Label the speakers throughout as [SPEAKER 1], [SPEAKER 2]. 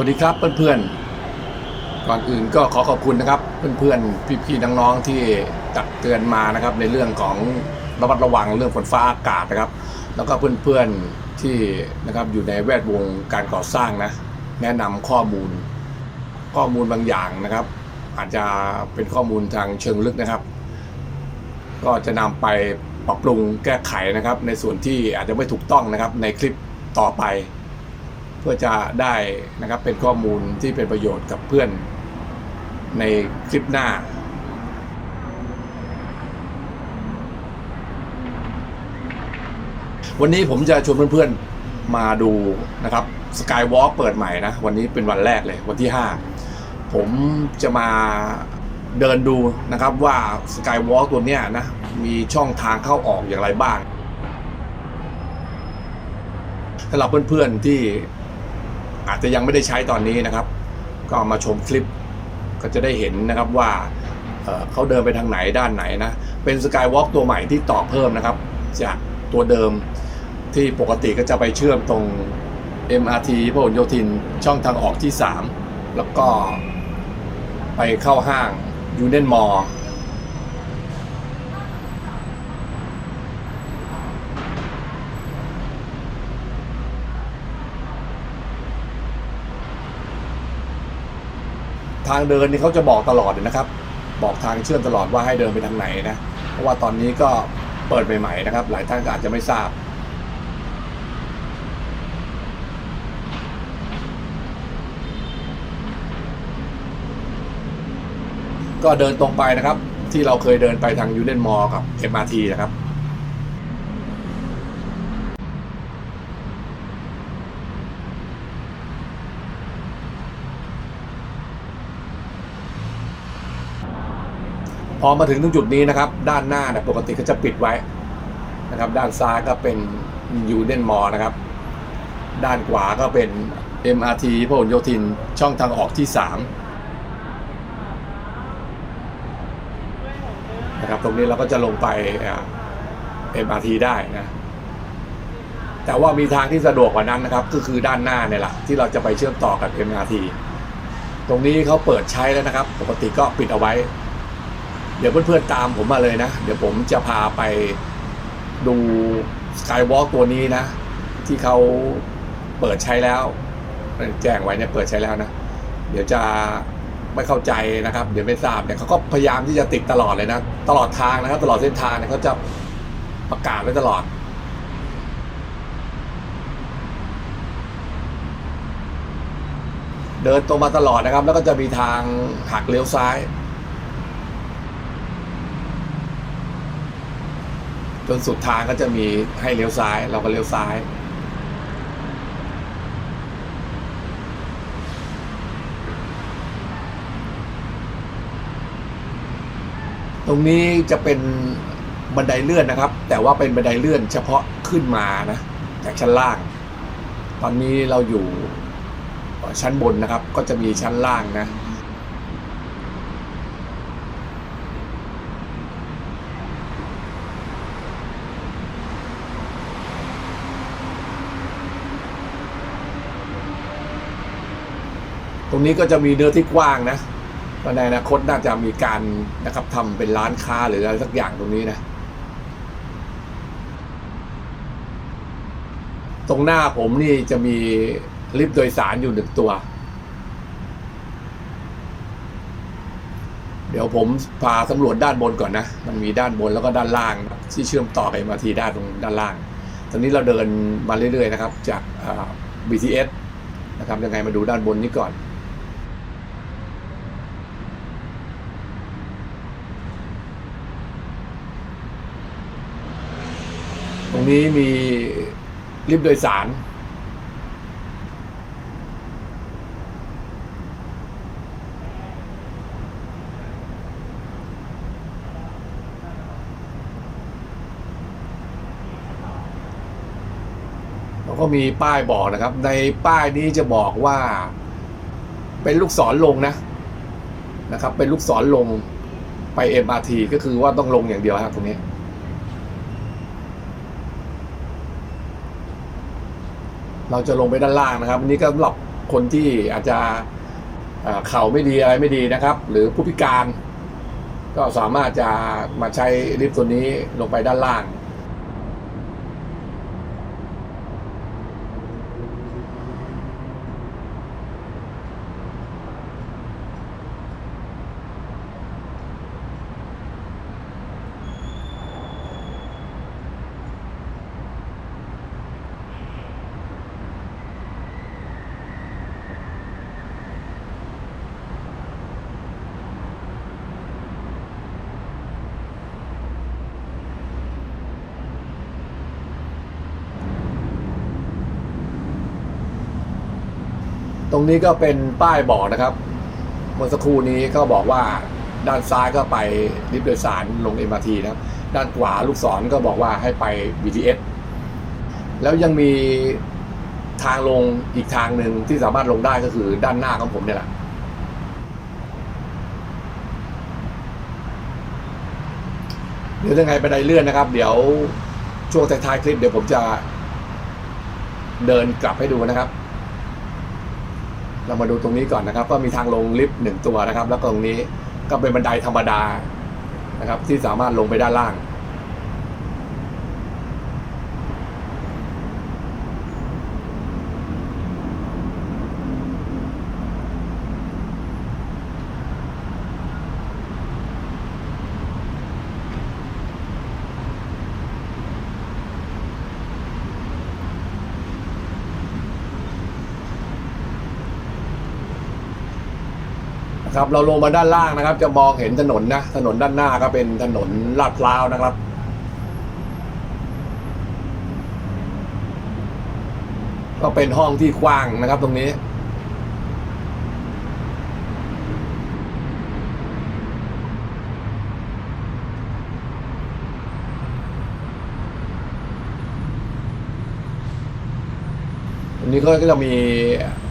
[SPEAKER 1] สวัสดีครับเพื่อนๆ ก่อนอื่นก็ขอขอบคุณนะครับ เพื่อนๆ พี่ๆ น้องๆ ที่ตักเตือนมานะครับ ในเรื่องของระมัดระวังเรื่องฝนฟ้าอากาศนะครับ แล้วก็เพื่อนๆ ที่นะครับอยู่ในแวดวงการก่อสร้างนะ แนะนำข้อมูล ข้อมูลบางอย่างนะครับ อาจจะเป็นข้อมูลทางเชิงลึกนะครับ ก็จะนำไปปรับปรุงแก้ไขนะครับ ในส่วนที่อาจจะไม่ถูกต้องนะครับในคลิปต่อไป เพื่อจะได้นะครับเป็นข้อมูลที่เป็นประโยชน์กับเพื่อนในคลิปหน้าวันนี้ผมจะชวนเพื่อนๆมาดูนะครับสกายวอล์กเปิดใหม่นะ วันนี้เป็นวันแรกเลยวันที่ 5 ผมจะมาเดินดูนะครับว่าสกายวอล์กตัวเนี้ยนะ มีช่องทางเข้าออกอย่างไรบ้างสำหรับเพื่อนๆที่ อาจจะยังไม่ได้ใช้ตอนนี้นะครับ ก็มาชมคลิปก็จะได้เห็นนะครับว่าเขาเดินไปทางไหนด้านไหนนะ เป็นสกายวอล์กตัวใหม่ที่ต่อเพิ่มนะครับ จากตัวเดิมที่ปกติก็จะไปเชื่อมตรง MRT พหลโยธินช่องทางออกที่ 3 แล้วก็ไปเข้าห้างยูเน m มอ l ทางเดินนี่เขาจะบอกตลอดเลยนะครับ บอกทางเชื่อมตลอดว่าให้เดินไปทางไหนนะ เพราะว่าตอนนี้ก็เปิดใหม่ๆนะครับ หลายท่านอาจจะไม่ทราบก็เดินตรงไปนะครับ ที่เราเคยเดินไปทางยูเน m มอ l กับ MRT นะครับ พอมาถึงตรงจุดนี้นะครับ ด้านหน้าเนี่ยปกติก็จะปิดไว้นะครับ ด้านซ้ายก็เป็นยูเน m มอ l นะครับ ด้านขวาก็เป็น MRT พหลโยธินช่องทางออกที่ 3 นะครับ ตรงนี้เราก็จะลงไปอ่า MRT ได้นะแต่ว่ามีทางที่สะดวกกว่านั้นนะครับ ก็คือด้านหน้าเนี่ยแหละที่เราจะไปเชื่อมต่อกับ MRT ตรงนี้เขาเปิดใช้แล้วนะครับ ปกติก็ปิดเอาไว้ เดี๋ยวเพื่อนๆตามผมมาเลยนะ เดี๋ยวผมจะพาไปดูสกายวอล์กตัวนี้นะ ที่เขาเปิดใช้แล้ว แจ้งไว้เนี่ยเปิดใช้แล้วนะ เดี๋ยวจะไม่เข้าใจนะครับ เดี๋ยวไม่ทราบเนี่ยเขาก็พยายามที่จะติดตลอดเลยนะ ตลอดทางนะครับ ตลอดเส้นทางเนี่ยเขาจะประกาศไว้ตลอดเดินตรงมาตลอดนะครับ แล้วก็จะมีทางหักเลี้ยวซ้าย จนสุดทางก็จะมีให้เลี้ยวซ้าย เราก็เลี้ยวซ้าย ตรงนี้จะเป็นบันไดเลื่อนนะครับ แต่ว่าเป็นบันไดเลื่อนเฉพาะขึ้นมานะจากชั้นล่าง ตอนนี้เราอยู่ชั้นบนนะครับ ก็จะมีชั้นล่างนะ รงนี้ก็จะมีเนื้อที่กว้างนะก็ในอนาคตน่าจะมีการนะครับทำเป็นร้านค้าหรืออะไรสักอย่างตรงนี้นะ ตรงหน้าผมนี่จะมีลิฟต์โดยสารอยู่หนึ่งตัว เดี๋ยวผมพาสำรวจด้านบนก่อนนะ มันมีด้านบนแล้วก็ด้านล่าง ที่เชื่อมต่อไปมาทีด้านตรงด้านล่าง ตอนนี้เราเดินมาเรื่อยๆนะครับ จาก BTS นะครับยังไงมาดูด้านบนนี้ก่อน รงนี้มีลิฟต์โดยสารแล้วก็มีป้ายบอกนะครับ ในป้ายนี้จะบอกว่า เป็นลูกศรลงนะนะครับ เป็นลูกศรลงไป MRT ก็คือว่าต้องลงอย่างเดียวครับตรงนี้ เราจะลงไปด้านล่างนะครับอันนี้ก็สำหรับคนที่อาจจะเอ่อเข่าไม่ดีอะไรไม่ดีนะครับ หรือผู้พิการ ก็สามารถจะมาใช้ลิฟต์ตัวนี้ลงไปด้านล่าง ตรงนี้ก็เป็นป้ายบอกนะครับเมื่อสักครู่นี้ก็บอกว่าด้านซ้ายก็ไปลิฟต์โดยสารลง MRT นะครับ ด้านขวาลูกศรก็บอกว่าให้ไป BTS แล้วยังมีทางลงอีกทางหนึ่งที่สามารถลงได้ก็คือด้านหน้าของผมเนี่ยแหละเดี๋ยวยังไงบันไดเลื่อนนะครับ เดี๋ยวช่วงท้ายๆคลิปเดี๋ยวผมจะเดินกลับให้ดูนะครับ เรามาดูตรงนี้ก่อนนะครับ ก็มีทางลงลิฟต์หนึ่งตัวนะครับ แล้วก็ตรงนี้ก็เป็นบันไดธรรมดานะครับ ที่สามารถลงไปด้านล่าง ครับเราลงมาด้านล่างนะครับ จะมองเห็นถนนนะ ถนนด้านหน้าก็เป็นถนนลาดพร้าวนะครับ ก็เป็นห้องที่กว้างนะครับตรงนี้อันนี้ก็จะมี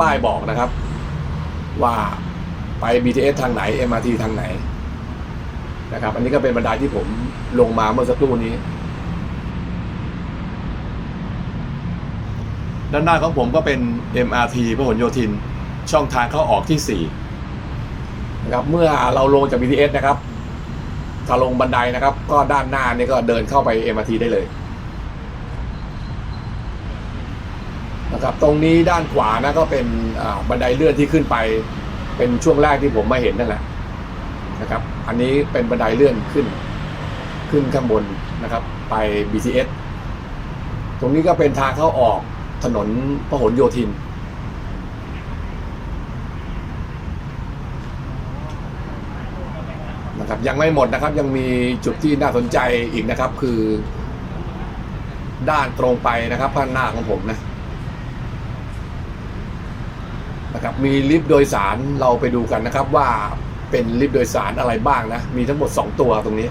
[SPEAKER 1] ป้ายบอกนะครับ ว่า ไป BTS ทางไหน MRT ทางไหนนะครับ อันนี้ก็เป็นบันไดที่ผมลงมาเมื่อสักครู่นี้ ด้านหน้าของผมก็เป็น MRT พหลโยธิน ช่องทางเข้าออกที่ 4 นะครับ เมื่อเราลงจาก BTS นะครับ ถ้าลงบันไดนะครับ ก็ด้านหน้านี่ก็เดินเข้าไป MRT ได้เลยนะครับ ตรงนี้ด้านขวานะก็เป็นบันไดเลื่อนที่ขึ้นไป เป็นช่วงแรกที่ผมมาเห็นนั่นแหละนะครับ อันนี้เป็นบันไดเลื่อนขึ้น ขึ้นข้างบนนะครับ ไป BTS ตรงนี้ก็เป็นทางเข้าออกถนนพหลโยธิน นะครับ ยังไม่หมดนะครับ ยังมีจุดที่น่าสนใจอีกนะครับ คือ ด้านตรงไปนะครับข้างหน้าของผมนะ นะครับมีลิฟต์โดยสารเราไปดูกันนะครับ ว่าเป็นลิฟต์โดยสารอะไรบ้างนะ มีทั้งหมด 2 ตัวตรงนี้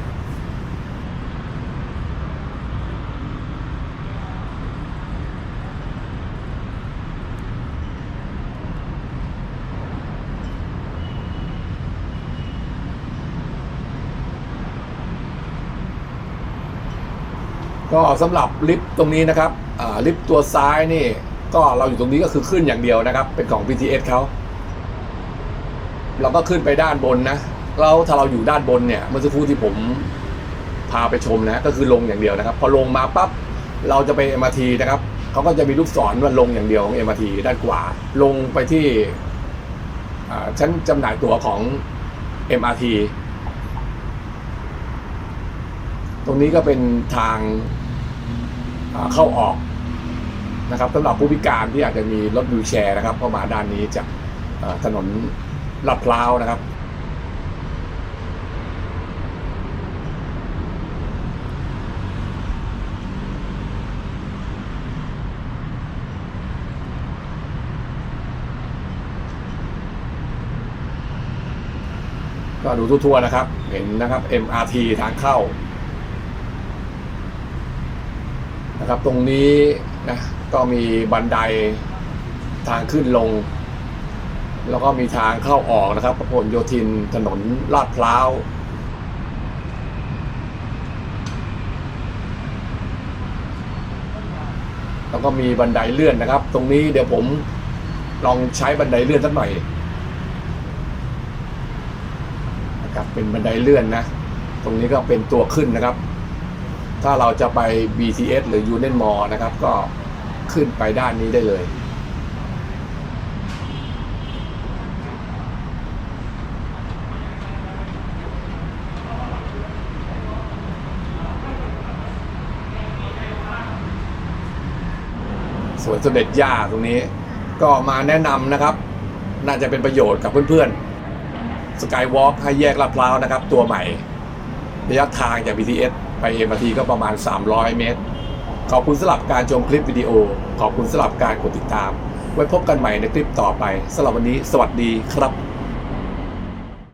[SPEAKER 1] ก็สำหรับลิฟต์ตรงนี้นะครับลิฟต์ตัวซ้ายนี่ ก็เราอยู่ตรงนี้ก็คือขึ้นอย่างเดียวนะครับ เป็นของ BTS เขาเราก็ขึ้นไปด้านบนนะแล้วถ้าเราอยู่ด้านบนเนี่ยเมื่อสักครู่ที่ผมพาไปชมนะก็คือลงอย่างเดียวนะครับ พอลงมาปั๊บเราจะไป MRT นะครับเขาก็จะมีลูกศรว่าลงอย่างเดียวของ MRT ด้านขวาลงไปที่ชั้นจำหน่ายตั๋วของ MRT ตรงนี้ก็เป็นทางเข้าออก นะครับสำหรับผู้พิการที่อาจจะมีรถวิวแชร์นะครับเข้ามาด้านนี้จากถนนลาดพร้าวนะครับก็ดูทั่วๆนะครับ เห็นนะครับ MRT ทางเข้า นะครับ ตรงนี้นะ ก็มีบันไดทางขึ้นลง แล้วก็มีทางเข้าออกนะครับพหลโยธินถนนลาดพร้าวแล้วก็มีบันไดเลื่อนนะครับ ตรงนี้เดี๋ยวผมลองใช้บันไดเลื่อนสักหน่อยนะครับเป็นบันไดเลื่อนนะ ตรงนี้ก็เป็นตัวขึ้นนะครับ ถ้าเราจะไป BTS หรือ Union Mall นะครับ ก็ ขึ้นไปด้านนี้ได้เลย สวนสมเด็จย่าตรงนี้ ก็มาแนะนำนะครับ น่าจะเป็นประโยชน์กับเพื่อนๆสกายวอล์กให้แยกลาดพร้าวนะครับ ตัวใหม่ ระยะทางจาก BTS ไป MRT ก็ประมาณ 300 เมตรขอบคุณสำหรับการชมคลิปวิดีโอ ขอบคุณสำหรับการกดติดตาม ไว้พบกันใหม่ในคลิปต่อไปสำหรับวันนี้ สวัสดีครับ